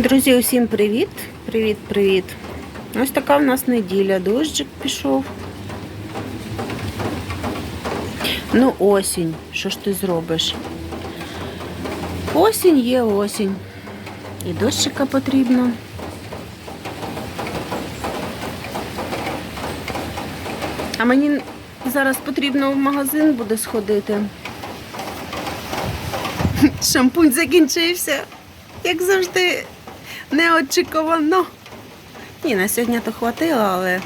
Друзі, усім привіт! Привіт, привіт! Ось така в нас неділя. Дощик пішов. Ну, осінь. Що ж ти зробиш? Осінь є осінь. І дощика потрібно. А мені зараз потрібно в магазин буде сходити. Шампунь закінчився. Як завжди, неочікувано. Ні, на сьогодні то хватило, але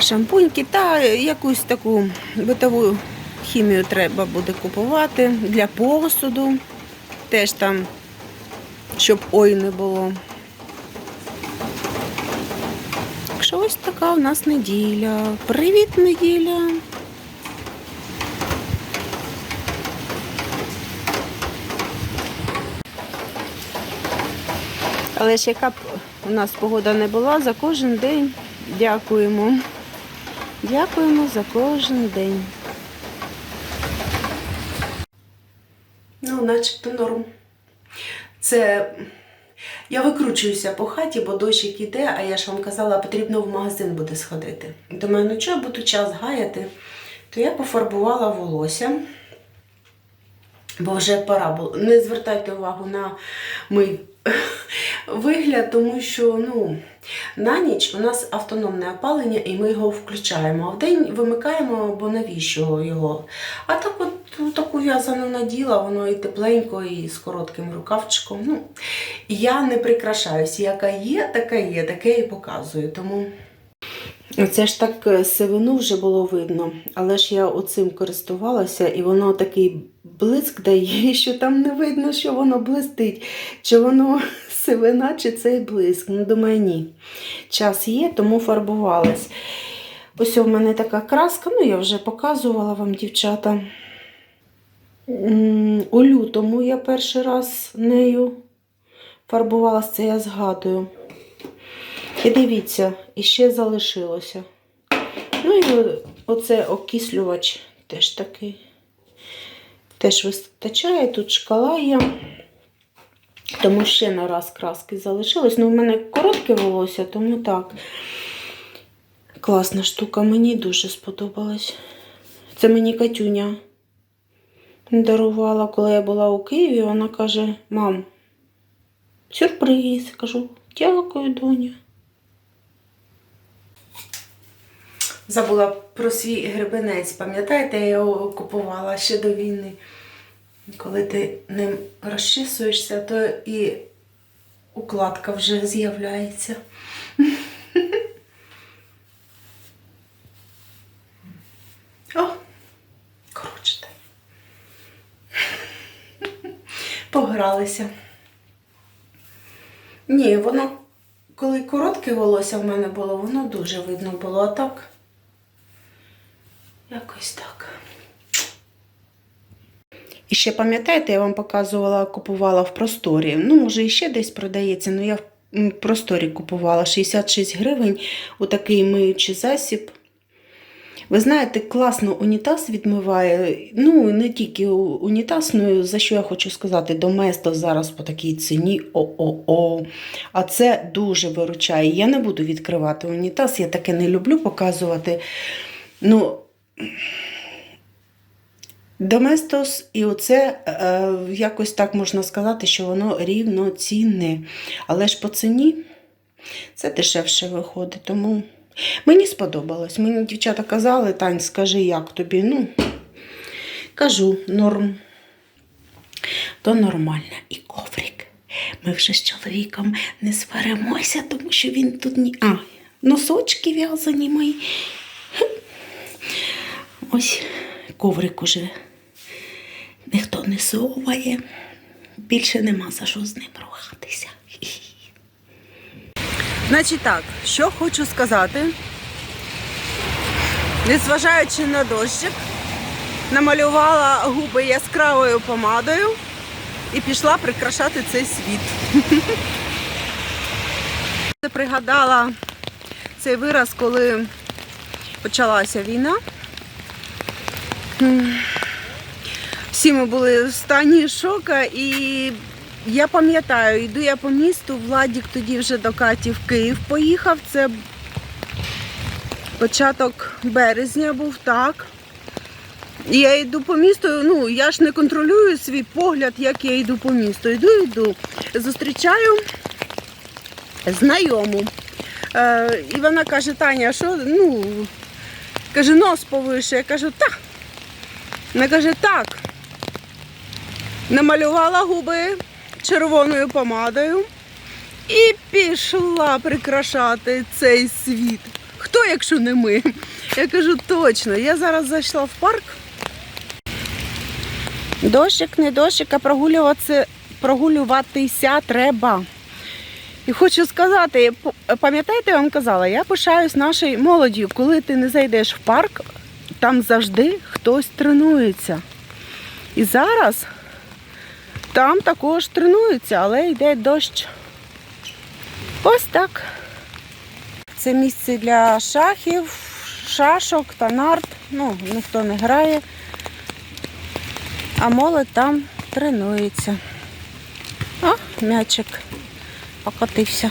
шампуньки та якусь таку битову хімію треба буде купувати для посуду. Теж там, щоб ой не було. Так що ось така у нас неділя. Привіт, неділя! Але ж яка б у нас погода не була, за кожен день дякуємо. Дякуємо за кожен день. Ну, начебто норм. Це я викручуюся по хаті, бо дощик іде, а я ж вам казала, потрібно в магазин буде сходити. Думаю, ну чого я буду час гаяти, то я пофарбувала волосся. Бо вже пора було. Не звертайте увагу на мій вигляд, тому що ну, на ніч у нас автономне опалення і ми його включаємо. А вдень вимикаємо, бо навіщо його? А так от таку в'язану наділа, воно і тепленько, і з коротким рукавчиком. Ну, я не прикрашаюся. Яка є, така є, таке і показую. Тому. Це ж так е, сивину вже було видно, але ж я оцим користувалася, і воно такий блиск дає, що там не видно, що воно блистить, чи воно сивина, чи цей блиск. Ну, думаю, ні. Час є, тому фарбувалась. Ось у мене така краска, ну я вже показувала вам, дівчата. У лютому я перший раз нею фарбувалася, це я згадую. І дивіться, іще залишилося. Ну і оце окислювач теж такий. Теж вистачає, тут шкала є. Тому ще на раз краски залишилось. Ну, у мене коротке волосся, тому так. Класна штука, мені дуже сподобалась. Це мені Катюня дарувала, коли я була у Києві. Вона каже: мам, сюрприз. Кажу, дякую, доня. Забула про свій гребенець. Пам'ятаєте, я його купувала ще до війни. Коли ти ним розчісуєшся, то і укладка вже з'являється. О, коротше. Погралися. Ні, воно, коли коротке волосся в мене було, воно дуже видно було, а так. Якось так. І ще пам'ятаєте, я вам показувала, купувала в просторі. Ну, може, і ще десь продається, але я в просторі купувала 66 гривень у такий миючий засіб. Ви знаєте, класно унітаз відмиває. Ну, не тільки унітаз, ну за що я хочу сказати, доместо зараз по такій ціні о-о-о. А це дуже виручає. Я не буду відкривати унітаз, я таке не люблю показувати. Ну, Доместос, і оце е, якось так можна сказати, що воно рівноцінне. Але ж по ціні це дешевше виходить. Тому мені сподобалось. Мені дівчата казали, Тань, скажи, як тобі? Ну, кажу, норм. То нормально. І коврик. Ми вже з чоловіком не сваримося, тому що він тут ні. А, носочки в'язані мої. Ось коврик уже ніхто не соває. Більше нема за що з ним рухатися. Значить так, що хочу сказати. Незважаючи на дощик, намалювала губи яскравою помадою і пішла прикрашати цей світ. Пригадала цей вираз, коли почалася війна. Всі ми були в стані шока і я пам'ятаю, йду я по місту, Владік тоді вже до Каті в Київ поїхав. Це початок березня був так. Я йду по місту, ну я ж не контролюю свій погляд, як я йду по місту. Йду, йду. Зустрічаю знайому. Е, і вона каже, Таня, що, ну, каже, нос повише. Я кажу, так. Вона каже, так. Намалювала губи червоною помадою і пішла прикрашати цей світ. Хто, якщо не ми? Я кажу, точно. Я зараз зайшла в парк. Дощик, не дощик, а прогулюватися, прогулюватися треба. І хочу сказати, пам'ятаєте, я вам казала, я пишаюсь нашою молоддю. Коли ти не зайдеш в парк, там завжди хтось тренується. І зараз там також тренуються, але йде дощ. Ось так. Це місце для шахів, шашок та нарт. Ну, ніхто не грає. А молодь там тренується. О, м'ячик покотився.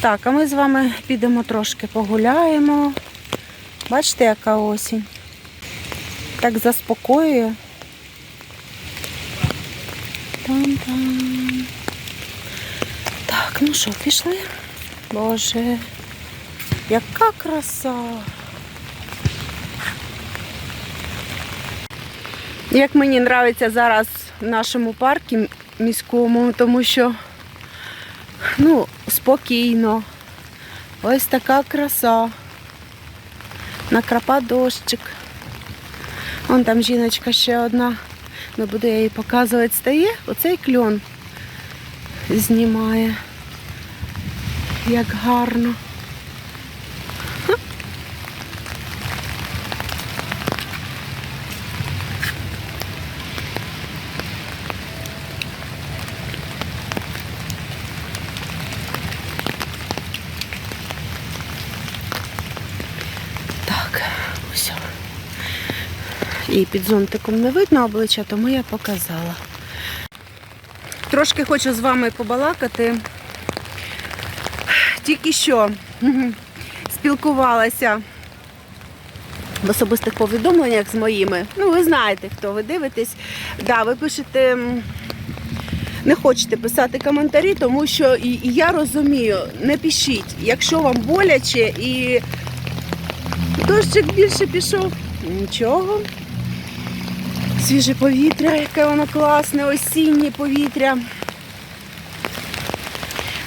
Так, а ми з вами підемо трошки погуляємо. Бачите, яка осінь. Так заспокоює. Там-там. Так, ну що, пішли? Боже, яка краса. Як мені подобається зараз в нашому парку міському, тому що ну, спокійно. Ось така краса. Накрапа дощик. Вон там жіночка ще одна. Не буду я її показувати. Стає, оцей кльон знімає. Як гарно. Так, все. І під зонтиком не видно обличчя, тому я показала. Трошки хочу з вами побалакати. Тільки що спілкувалася в особистих повідомленнях з моїми. Ну, ви знаєте, хто ви дивитесь. Да, ви пишете. Не хочете писати коментарі, тому що і, і я розумію, не пишіть, якщо вам боляче і дощик більше пішов, нічого. Свіже повітря, яке воно класне, осіннє повітря.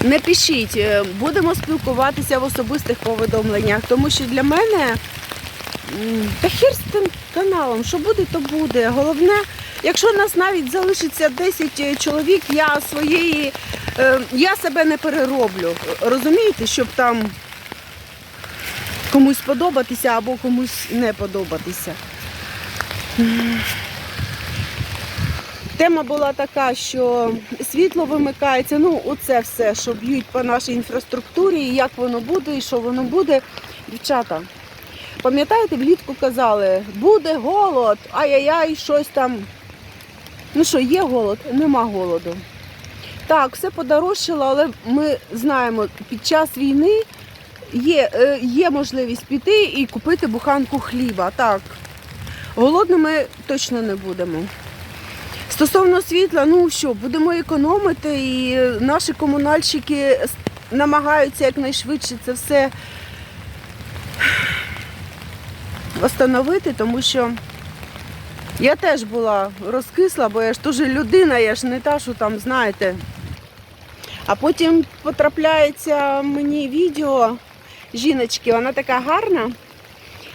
Не пишіть, е, будемо спілкуватися в особистих повідомленнях, тому що для мене та хір з тим каналом, що буде, то буде. Головне, якщо нас навіть залишиться 10 чоловік, я своєї, е, я себе не перероблю. Розумієте, щоб там комусь подобатися або комусь не подобатися. Тема була така, що світло вимикається, ну оце все, що б'ють по нашій інфраструктурі, і як воно буде, і що воно буде. Дівчата, пам'ятаєте, влітку казали, буде голод, ай-яй-яй, щось там. Ну що, є голод? Нема голоду. Так, все подорожчало, але ми знаємо, під час війни є, е, є можливість піти і купити буханку хліба. Так, голодними точно не будемо. Стосовно світла, ну що, будемо економити, і наші комунальщики намагаються якнайшвидше це все встановити, тому що я теж була розкисла, бо я ж теж людина, я ж не та, що там, знаєте. А потім потрапляється мені відео жіночки, вона така гарна,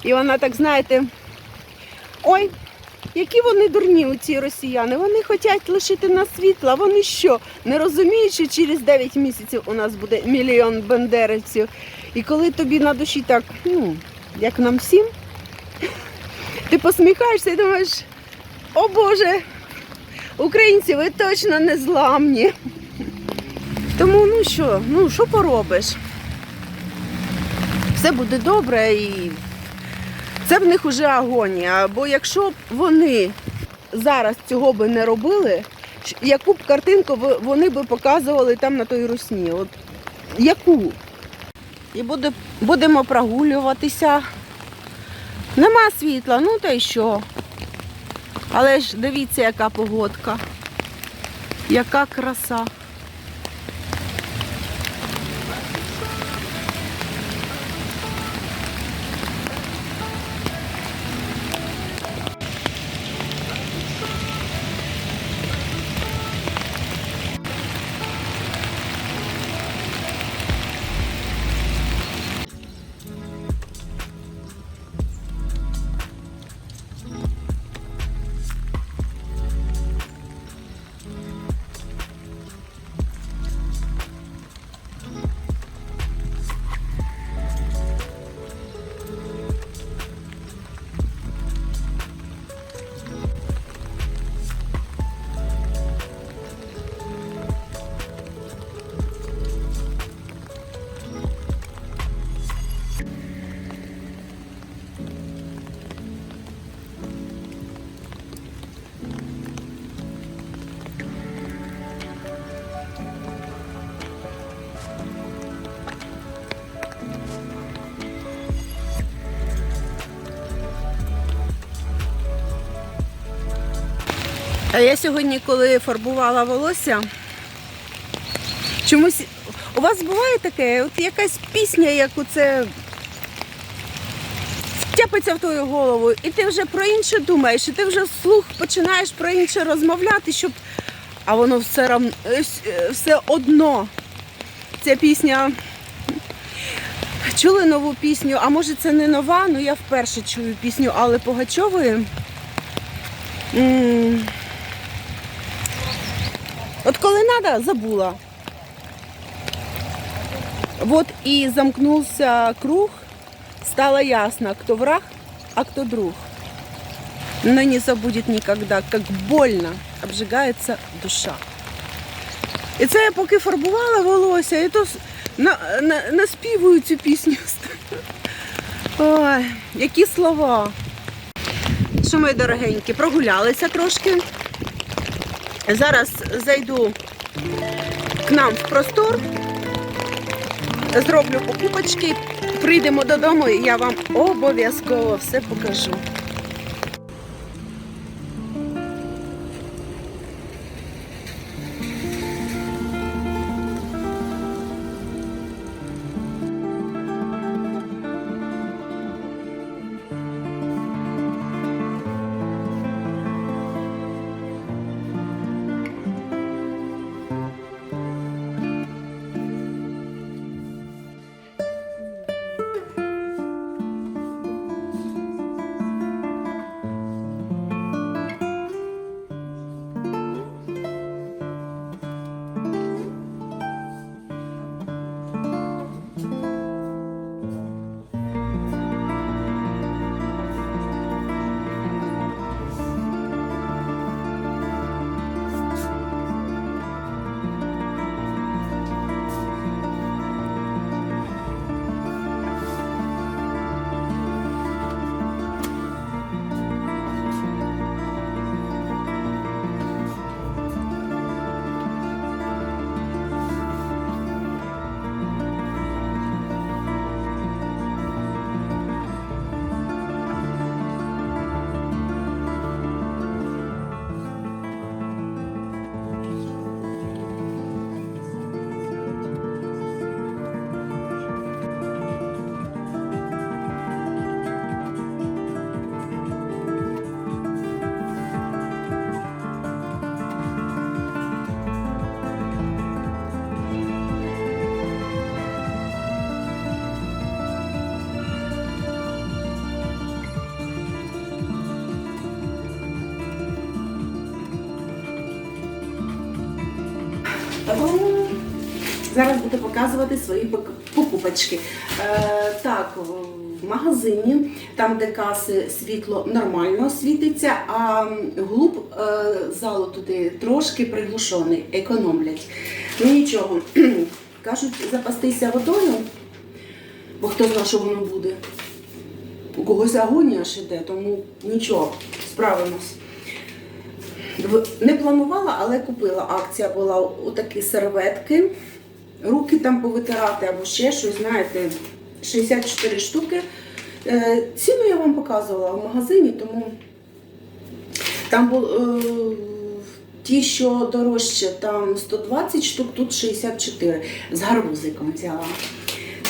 і вона так, знаєте, ой, які вони дурні, ці росіяни. Вони хочуть лишити нас світла. Вони що? Не розуміють, що через 9 місяців у нас буде мільйон бандерівців. І коли тобі на душі так, ну, як нам всім, ти посміхаєшся і думаєш, о Боже, українці, ви точно не зламні. Тому ну що, ну що поробиш? Все буде добре і це в них уже агонія. Бо якщо б вони зараз цього би не робили, Яку б картинку вони би показували там на той русні? От яку? І буде, будемо прогулюватися. Нема світла, ну та й що. Але ж дивіться, яка погодка. Яка краса. Я сьогодні, коли фарбувала волосся, чомусь у вас буває таке, от якась пісня, як оце втяпиться в твою голову, і ти вже про інше думаєш, і ти вже вслух починаєш про інше розмовляти, щоб. А воно все, рам... е, е, все одно. Ця пісня. Чули нову пісню, а може це не нова, ну я вперше чую пісню Алли Пугачової. От коли надо, забула. Вот и замкнулся круг, стало ясно, кто враг, а кто друг. Но не забудет никогда, как больно обжигається душа. І це я поки фарбувала волосся, і то на, на, наспівую цю пісню. Ой, які слова. Що, мої дорогенькі, прогулялися трошки. Зараз зайду к нам в простор, зроблю покупочки, прийдемо додому і я вам обов'язково все покажу. Зараз буду показувати свої покупочки. Е, так, в магазині, там, де каси світло нормально світиться, а глуб е, залу туди трошки приглушений, економлять. Ну нічого, кажуть, запастися водою, бо хто знає, що воно буде. У когось агонія ж іде, тому нічого, справимось. Не планувала, але купила. Акція була у такі серветки. Руки там повитирати або ще щось, знаєте, 64 штуки. Е, Ціну я вам показувала в магазині, тому там був е, ті, що дорожче, там 120 штук, тут 64. З гарбузиком взяла.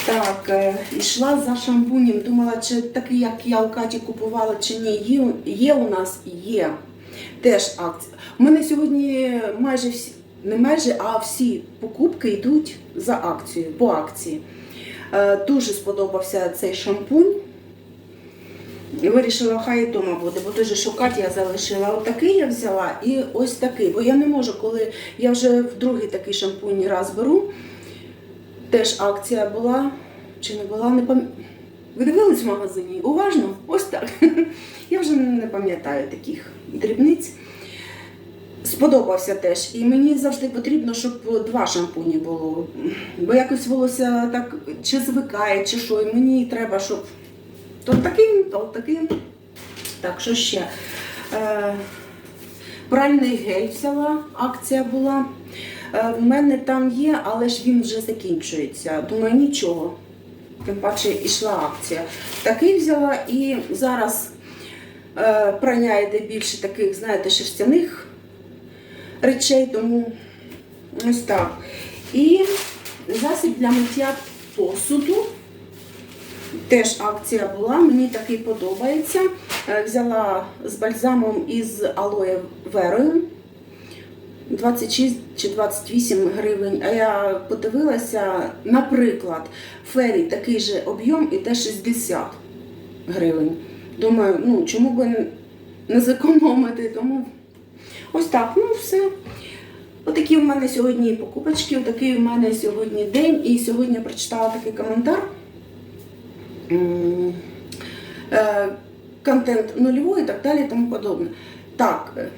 Так, е, йшла за шампунем, думала, чи такий, як я у Каті купувала, чи ні. Є, є у нас, є. Теж акція. У мене сьогодні майже всі, не майже, а всі покупки йдуть за акцією, по акції. Е, Дуже сподобався цей шампунь. І вирішила, хай і вдома буде, бо дуже шукати я залишила. Отакий я взяла і ось такий. Бо я не можу, коли я вже в другий такий шампунь раз беру. Теж акція була чи не була, не пам'ятаю. Ви дивились в магазині? Уважно? Ось так. Я вже не пам'ятаю таких дрібниць. Сподобався теж. І мені завжди потрібно, щоб два шампуні було. Бо якось волосся так чи звикає, чи що. І мені треба, щоб то таким, то таким. Так, що ще? Е, пральний гель взяла, акція була. Е, в мене там є, але ж він вже закінчується. Думаю, нічого. Тим паче йшла акція. Такий взяла і зараз прання йде більше таких, знаєте, шерстяних речей, тому ось так. І засіб для миття посуду. Теж акція була, мені такий подобається. Е, Взяла з бальзамом із алоє верою 26 чи 28 гривень. А я подивилася, наприклад, фері такий же об'єм і те 60 гривень. Думаю, ну чому би не зекономити, тому ось так, ну все. Отакі в мене сьогодні покупочки, отакий в мене сьогодні день. І сьогодні прочитала такий коментар. Е, Контент нульовий і так далі і тому подобне. Так, е,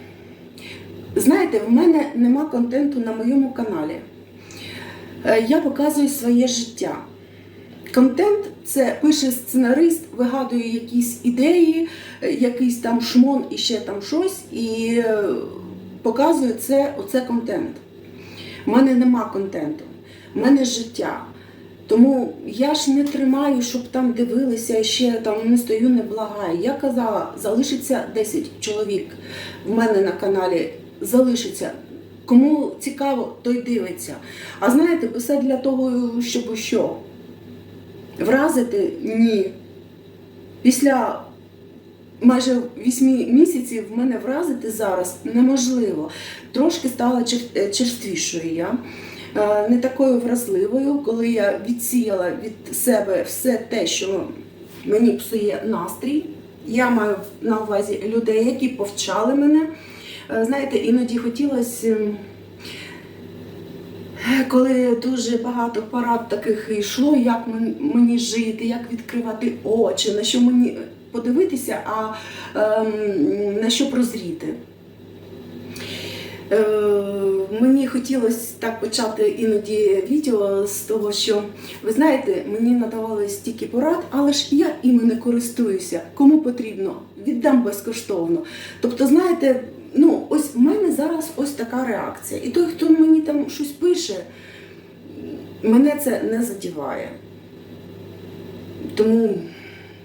знаєте, в мене нема контенту на моєму каналі. Е, Я показую своє життя. Контент це пише сценарист, вигадує якісь ідеї, е, якийсь там шмон і ще там щось, і е, показує це, оце контент. У мене нема контенту, в мене життя. Тому я ж не тримаю, щоб там дивилися, ще там не стою, не благаю. Я казала, залишиться 10 чоловік в мене на каналі, залишиться. Кому цікаво, той дивиться. А знаєте, писати для того, щоб що? Вразити? Ні. Після майже 8 місяців мене вразити зараз неможливо. Трошки стала е, черствішою я. Е, Не такою вразливою, коли я відсіяла від себе все те, що мені псує настрій. Я маю на увазі людей, які повчали мене. Е, Знаєте, іноді хотілося, коли дуже багато порад таких йшло, як мені жити, як відкривати очі, на що мені подивитися, а ем, на що прозріти. Е, мені хотілося так почати іноді відео з того, що ви знаєте, мені надавали стільки порад, але ж я іми не користуюся. Кому потрібно, віддам безкоштовно. Тобто, знаєте, ну ось в мене зараз ось така реакція. І той, хто мені там щось пише, мене це не задіває. Тому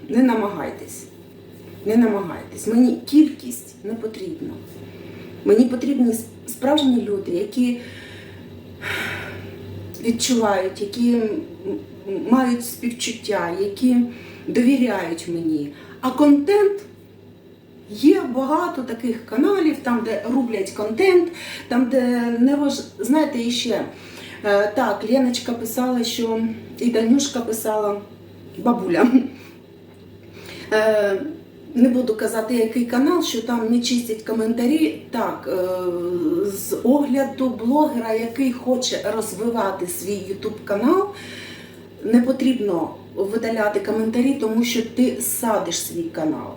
не намагайтесь. Не намагайтесь. Мені кількість не потрібна. Мені потрібні справжні люди, які відчувають, які мають співчуття, які довіряють мені. А контент є багато таких каналів, там, де рублять контент, там, де не важ... знаєте, і ще. е, Так, Леночка писала, що і Данюшка писала бабуля. Е, не буду казати, який канал, що там не чистять коментарі. Так, е, з огляду блогера, який хоче розвивати свій YouTube канал, не потрібно видаляти коментарі, тому що ти садиш свій канал.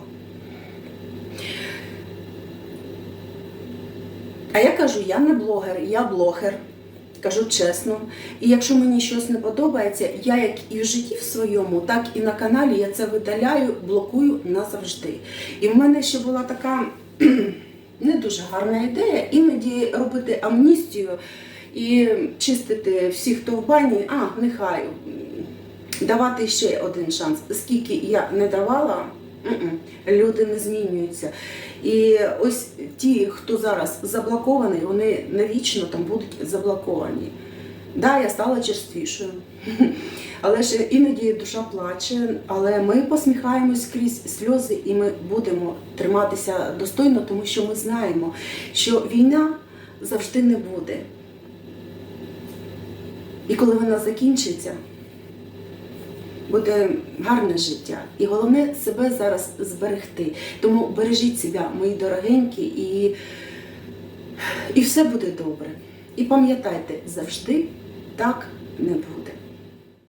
А я кажу, я не блогер, я блогер. Кажу чесно. І якщо мені щось не подобається, я як і в житті в своєму, так і на каналі я це видаляю, блокую назавжди. І в мене ще була така не дуже гарна ідея. Іноді робити амністію і чистити всіх, хто в бані, а нехай давати ще один шанс. Скільки я не давала, люди не змінюються. І ось ті, хто зараз заблокований, вони навічно там будуть заблоковані. Да, я стала черствішою. Але ж іноді душа плаче, але ми посміхаємось крізь сльози і ми будемо триматися достойно, тому що ми знаємо, що війна завжди не буде. І коли вона закінчиться, буде гарне життя. І головне себе зараз зберегти. Тому бережіть себе, мої дорогенькі, і, і все буде добре. І пам'ятайте, завжди так не буде.